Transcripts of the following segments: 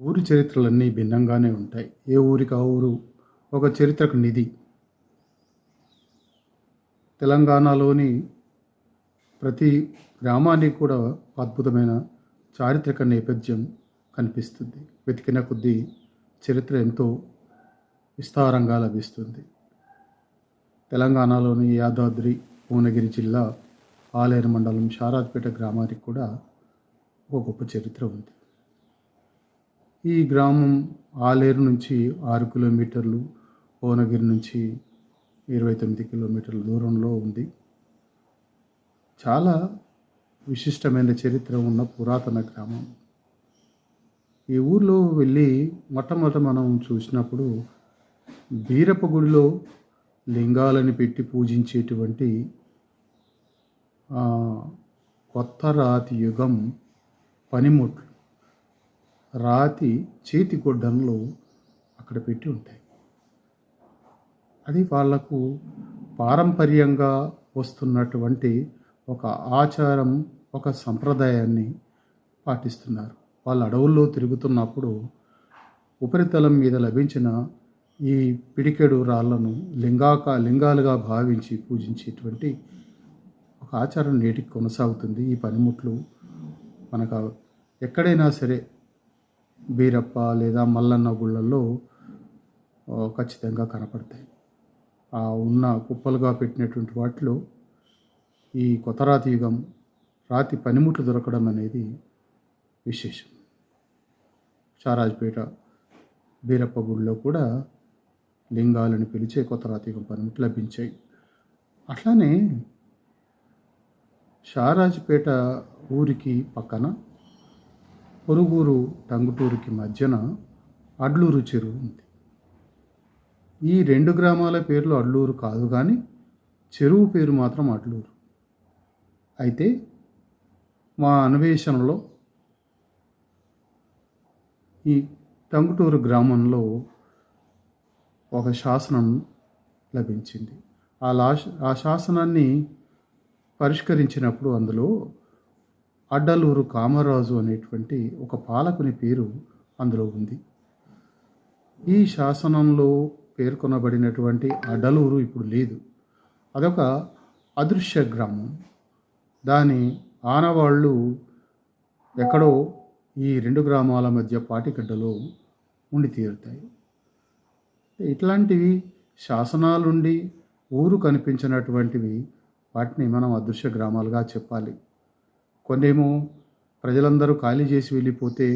ఊరి చరిత్రలన్నీ భిన్నంగానే ఉంటాయి. ఏ ఊరికి ఆ ఊరు ఒక చరిత్రకు నిధి? తెలంగాణలోని ప్రతి గ్రామానికి కూడా అద్భుతమైన చారిత్రక నేపథ్యం కనిపిస్తుంది. వెతికిన కొద్దీ చరిత్ర ఎంతో విస్తారంగా లభిస్తుంది. తెలంగాణలోని యాదాద్రి భువనగిరి జిల్లా ఆలేరు మండలం షారాజ్పేట గ్రామానికి కూడా ఒక గొప్ప చరిత్ర ఉంది. ఈ గ్రామం ఆలేరు నుంచి ఆరు కిలోమీటర్లు భువనగిరి నుంచి ఇరవై తొమ్మిది కిలోమీటర్ల దూరంలో ఉంది. చాలా విశిష్టమైన చరిత్ర ఉన్న పురాతన గ్రామం. ఈ ఊర్లో వెళ్ళి మొట్టమొదట మనం చూసినప్పుడు బీరప్ప గుడిలో లింగాలని పెట్టి పూజించేటువంటి కొత్త రాతి యుగం పనిముట్లు రాతి చేతి గొడ్డన్లు అక్కడ పెట్టి ఉంటాయి. అది వాళ్ళకు పారంపర్యంగా వస్తున్నటువంటి ఒక ఆచారం ఒక సంప్రదాయాన్ని పాటిస్తున్నారు. వాళ్ళు అడవుల్లో తిరుగుతున్నప్పుడు ఉపరితలం మీద లభించిన ఈ పిడికెడు రాళ్ళను లింగాక లింగాలుగా భావించి పూజించేటువంటి ఒక ఆచారం నేటికి కొనసాగుతుంది. ఈ పనిముట్లు మనకు ఎక్కడైనా సరే బీరప్ప లేదా మల్లన్న గుళ్ళల్లో ఖచ్చితంగా కనపడతాయి. ఆ ఉన్న కుప్పలుగా పెట్టినటువంటి వాటిలో ఈ కొత్త రాతి యుగం రాతి పనిముట్లు దొరకడం అనేది విశేషం. షారాజ్పేట బీరప్ప గుడిలో కూడా లింగాలను పిలిచే కొత్త రాతి యుగం పనిముట్లు లభించాయి. అట్లానే షారాజ్పేట ఊరికి పక్కన పొరుగురు టంగుటూరుకి మధ్యన అడ్లూరు చెరువు ఉంది. ఈ రెండు గ్రామాల పేర్లు అడ్లూరు కాదు కానీ చెరువు పేరు మాత్రం అడ్లూరు. అయితే మా అన్వేషణలో ఈ టంగుటూరు గ్రామంలో ఒక శాసనం లభించింది. ఆ లాష ఆ శాసనాన్ని పరిష్కరించినప్పుడు అందులో అడ్డలూరు కామరాజు అనేటువంటి ఒక పాలకుని పేరు అందులో ఉంది. ఈ శాసనంలో పేర్కొనబడినటువంటి అడలూరు ఇప్పుడు లేదు. అదొక అదృశ్య గ్రామం. దాని ఆనవాళ్ళు ఎక్కడో ఈ రెండు గ్రామాల మధ్య పాటిగడ్డలో ఉండి తీరుతాయి. ఇట్లాంటివి శాసనాలుండి ఊరు కనిపించినటువంటివి వాటిని మనం అదృశ్య గ్రామాలుగా చెప్పాలి. కొన్నేమో ప్రజలందరూ ఖాళీ చేసి వెళ్ళిపోతే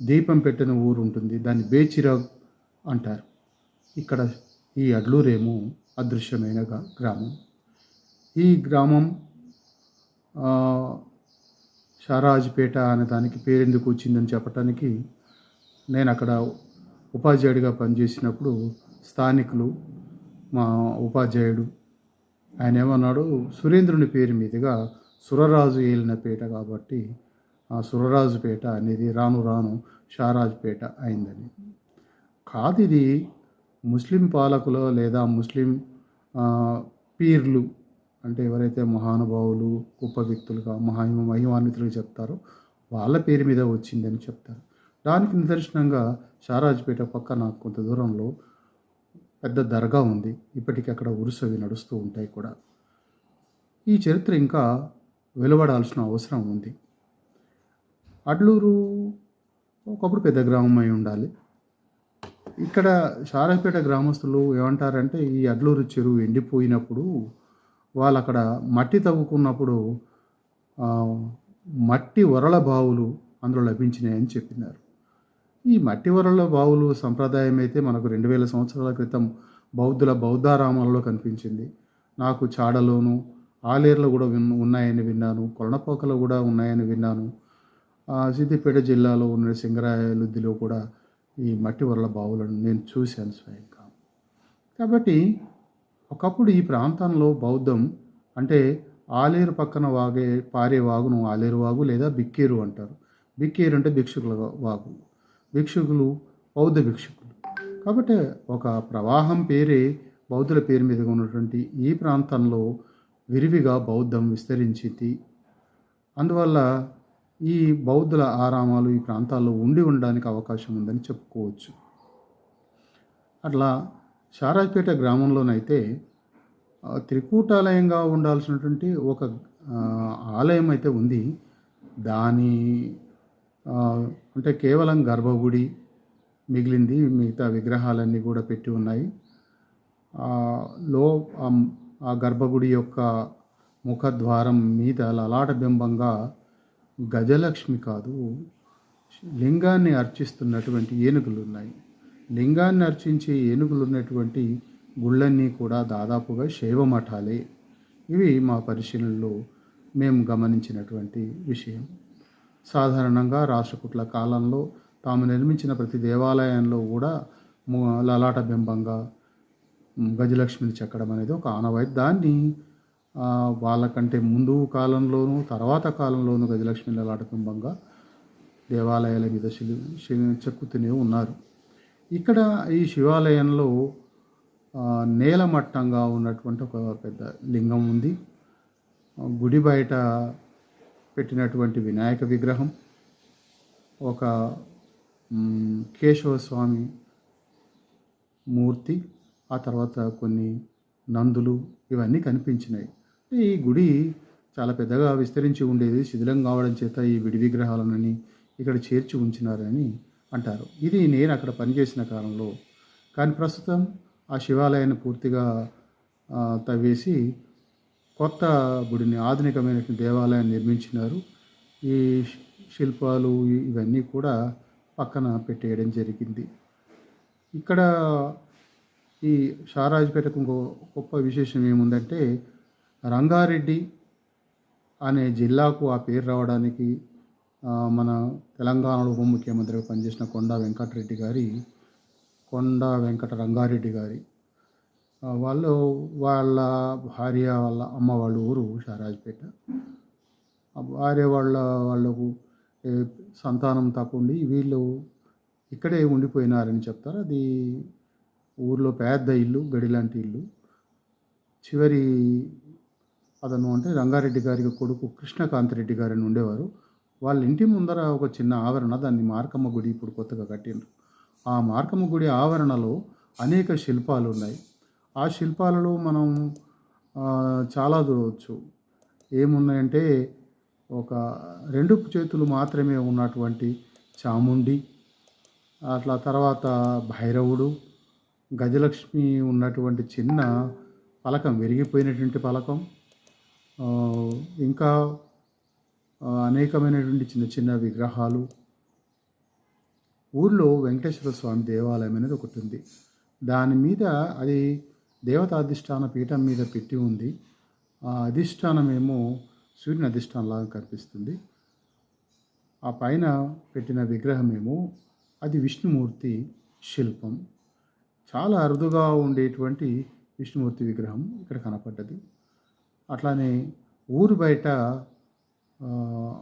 దీపం పెట్టిన ఊరు ఉంటుంది. దాన్ని బేచిరాగ్ అంటారు. ఇక్కడ ఈ అడ్లూరేమో అదృశ్యమైన గ్రామం. ఈ గ్రామం షారాజ్పేట అనే దానికి పేరెందుకు వచ్చిందని చెప్పటానికి నేను అక్కడ ఉపాధ్యాయుడిగా పనిచేసినప్పుడు స్థానికులు మా ఉపాధ్యాయుడు ఆయన ఏమన్నాడు సురేంద్రుని పేరు మీదుగా సురరాజు ఏలిన పేట కాబట్టి ఆ సురరాజుపేట అనేది రాను రాను షారాజ్పేట అయిందని. కాదు ఇది ముస్లిం పాలకులు లేదా ముస్లిం పీర్లు అంటే ఎవరైతే మహానుభావులు గొప్ప వ్యక్తులుగా మహిమ మహిమాన్వితులుగా చెప్తారో వాళ్ళ పేరు మీద వచ్చిందని చెప్తారు. దానికి నిదర్శనంగా షారాజ్పేట పక్కన కొంత దూరంలో పెద్ద దర్గా ఉంది. ఇప్పటికీ అక్కడ ఉరుసవి నడుస్తూ ఉంటాయి కూడా. ఈ చరిత్ర ఇంకా వెలువడాల్సిన అవసరం ఉంది. అడ్లూరు ఒకప్పుడు పెద్ద గ్రామం అయి ఉండాలి. ఇక్కడ షారాపేట గ్రామస్తులు ఏమంటారంటే ఈ అడ్లూరు చెరువు ఎండిపోయినప్పుడు వాళ్ళు అక్కడ మట్టి తవ్వుకున్నప్పుడు మట్టి వరల బావులు అందులో లభించినాయని చెప్పినారు. ఈ మట్టి వరల బావులు సంప్రదాయం అయితే మనకు రెండు వేల సంవత్సరాల క్రితం బౌద్ధుల బౌద్ధారామాలలో కనిపించింది. నాకు చాడలోను ఆలేరులో కూడా విన్ ఉన్నాయని విన్నాను. కొరణపోకలో కూడా ఉన్నాయని విన్నాను. ఆ, సిద్దిపేట జిల్లాలో ఉన్న సింగరాయలుద్దిలో కూడా ఈ మట్టి వరల బావులను నేను చూశాను స్వయంగా. కాబట్టి ఒకప్పుడు ఈ ప్రాంతంలో బౌద్ధం అంటే ఆలేరు పక్కన వాగే పారే వాగును ఆలేరు వాగు లేదా బిక్కేరు అంటారు. బిక్కేరు అంటే భిక్షుకుల వాగు. భిక్షుకులు బౌద్ధ భిక్షుకులు. కాబట్టి ఒక ప్రవాహం పేరే బౌద్ధుల పేరు మీదుగా ఉన్నటువంటి ఈ ప్రాంతంలో విరివిగా బౌద్ధం విస్తరించింది. అందువల్ల ఈ బౌద్ధుల ఆరామాలు ఈ ప్రాంతాల్లో ఉండి ఉండడానికి అవకాశం ఉందని చెప్పుకోవచ్చు. అట్లా షారాజ్పేట గ్రామంలోనైతే త్రికూటాలయంగా ఉండాల్సినటువంటి ఒక ఆలయం అయితే ఉంది. దాని అంటే కేవలం గర్భగుడి మిగిలింది మిగతా విగ్రహాలన్నీ కూడా పెట్టి ఉన్నాయి. లో ఆ- గర్భగుడి యొక్క ముఖద్వారం మీద లలాట బింబంగా గజలక్ష్మి కాదు లింగాన్ని అర్చిస్తున్నటువంటి ఏనుగులు ఉన్నాయి లింగాన్ని అర్చించే ఏనుగులు ఉన్నటువంటి గుళ్ళన్నీ కూడా దాదాపుగా శైవ మఠాలే. ఇవి మా పరిశీలనలో మేము గమనించినటువంటి విషయం. సాధారణంగా రాష్ట్రకుట్ల కాలంలో తాము నిర్మించిన ప్రతి దేవాలయంలో కూడా లలాట బింబంగా గజలక్ష్మిని చెక్కడం అనేది ఒక ఆనవాయి దాన్ని వాళ్ళకంటే ముందు కాలంలోనూ తర్వాత కాలంలోనూ గజలక్ష్మి లలాట బింబంగా దేవాలయాల మీద శి- చెక్కుతూనే ఉన్నారు. ఇక్కడ ఈ శివాలయంలో నేలమట్టంగా ఉన్నటువంటి ఒక పెద్ద లింగం ఉంది. గుడి బయట పెట్టినటువంటి వినాయక విగ్రహం ఒక కేశవస్వామి కేశవ స్వామి మూర్తి ఆ తర్వాత కొన్ని నందులు ఇవన్నీ కనిపించినాయి. ఈ గుడి చాలా పెద్దగా విస్తరించి ఉండేది. శిథిలం కావడం చేత ఈ విడి విగ్రహాలనని ఇక్కడ చేర్చి ఉంచినారని అంటారు. ఇది నేను అక్కడ పనిచేసిన కాలంలో. కానీ ప్రస్తుతం ఆ శివాలయాన్ని పూర్తిగా తవ్వేసి కొత్త గుడిని ఆధునికమైన దేవాలయాన్ని నిర్మించినారు. ఈ శిల్పాలు ఇవన్నీ కూడా పక్కన పెట్టేయడం జరిగింది. ఇక్కడ ఈ షారాజ్పేటకు ఇంకో గొప్ప విశేషం ఏముందంటే రంగారెడ్డి అనే జిల్లాకు ఆ పేరు రావడానికి మన తెలంగాణలో ఉప ముఖ్యమంత్రిగా పనిచేసిన కొండా వెంకటరెడ్డి గారి కొండా వెంకట రంగారెడ్డి గారి వాళ్ళు వాళ్ళ భార్య వాళ్ళ అమ్మ వాళ్ళ ఊరు షారాజ్పేట. భార్య వాళ్ళ వాళ్ళకు సంతానం సంతానం తప్పుండి వీళ్ళు ఇక్కడే ఉండిపోయినారని చెప్తారు. అది ఊర్లో పెద్ద ఇల్లు గడి లాంటి ఇల్లు. చివరి అతను అంటే రంగారెడ్డి గారి కొడుకు కృష్ణకాంతరెడ్డి గారిని ఉండేవారు. వాళ్ళ ఇంటి ముందర ఒక చిన్న ఆవరణ దాన్ని మార్కమ్మ గుడి ఇప్పుడు కొత్తగా కట్టిండ్రు. ఆ మార్కమ్మ గుడి ఆవరణలో అనేక శిల్పాలు ఉన్నాయి. ఆ శిల్పాలలో మనం చాలా చూడవచ్చు. ఏమున్నాయంటే ఒక రెండు చేతులు మాత్రమే ఉన్నటువంటి చాముండి అట్లా తర్వాత భైరవుడు గజలక్ష్మి ఉన్నటువంటి చిన్న పలకం విరిగిపోయినటువంటి పలకం ఇంకా అనేకమైనటువంటి చిన్న చిన్న విగ్రహాలు. ఊర్లో వెంకటేశ్వర స్వామి దేవాలయం అనేది ఒకటి ఉంది. దాని మీద అది దేవతాధిష్టాన పీఠం మీద పెట్టి ఉంది. ఆ అధిష్టానం ఏమో సూర్యుని అధిష్టానంలాగా కనిపిస్తుంది. ఆ పైన పెట్టిన విగ్రహం ఏమో అది విష్ణుమూర్తి శిల్పం. చాలా అరుదుగా ఉండేటువంటి విష్ణుమూర్తి విగ్రహం ఇక్కడ కనపడ్డది. అట్లానే ఊరు బయట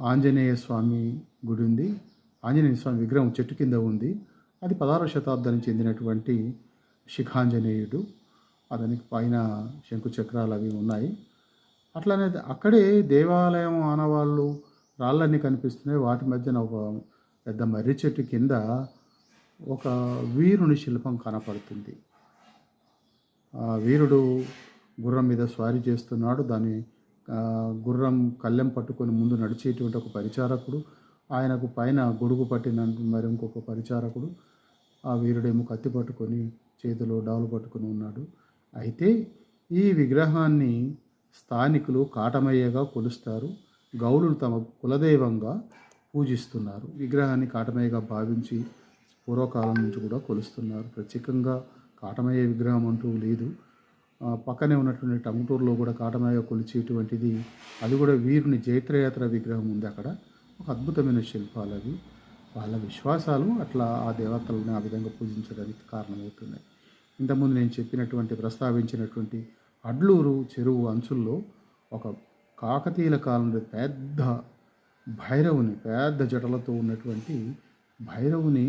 ఆంజనేయ స్వామి గుడి ఉంది. ఆంజనేయ స్వామి విగ్రహం చెట్టు కింద ఉంది. అది పదహారవ శతాబ్దానికి చెందినటువంటి శిఖాంజనేయుడు. అతనికి పైన శంకు చక్రాలు అవి ఉన్నాయి. అట్లానే అక్కడే దేవాలయం ఆనవాళ్ళు రాళ్ళన్నీ కనిపిస్తున్నాయి. వాటి మధ్యన ఒక పెద్ద మర్రి చెట్టు కింద ఒక వీరుని శిల్పం కనపడుతుంది. ఆ వీరుడు గుర్రం మీద స్వారీ చేస్తున్నాడు. దాని గుర్రం కళ్ళెం పట్టుకొని ముందు నడిచేటువంటి ఒక పరిచారకుడు ఆయనకు పైన గొడుగు పట్టిన మరి ఇంకొక పరిచారకుడు ఆ వీరుడేమో కత్తి పట్టుకొని చేతిలో డాలు పట్టుకొని ఉన్నాడు. అయితే ఈ విగ్రహాన్ని స్థానికులు కాటమయ్యగా కొలుస్తారు. గౌలులు తమ కులదైవంగా పూజిస్తున్నారు. విగ్రహాన్ని కాటమయ్యగా భావించి పూర్వకాలం నుంచి కూడా కొలుస్తున్నారు. ప్రత్యేకంగా కాటమయ్య విగ్రహం అంటూ లేదు. పక్కనే ఉన్నటువంటి టంగుటూరులో కూడా కాటమయ్య కొలిచేటువంటిది అది కూడా వీరుని జైత్రయాత్ర విగ్రహం ఉంది అక్కడ. ఒక అద్భుతమైన శిల్పాలు అవి. వాళ్ళ విశ్వాసాలు అట్లా ఆ దేవతలను ఆ విధంగా పూజించడానికి కారణమవుతున్నాయి. ఇంతకుముందు నేను చెప్పినటువంటి ప్రస్తావించినటువంటి అడ్లూరు చెరువు అంచుల్లో ఒక కాకతీయుల కాలంలో పెద్ద భైరవుని పెద్ద జటలతో ఉన్నటువంటి భైరవుని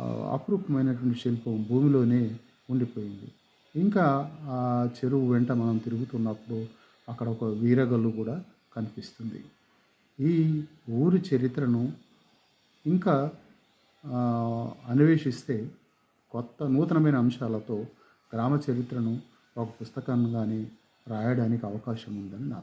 అపురూపమైనటువంటి శిల్పం భూమిలోనే ఉండిపోయింది. ఇంకా ఆ చెరువు వెంట మనం తిరుగుతున్నప్పుడు అక్కడ ఒక వీరగల్లు కూడా కనిపిస్తుంది. ఈ ఊరి చరిత్రను ఇంకా అన్వేషిస్తే కొత్త నూతనమైన అంశాలతో గ్రామ చరిత్రను ఒక పుస్తకంగానే రాయడానికి అవకాశం ఉందని నా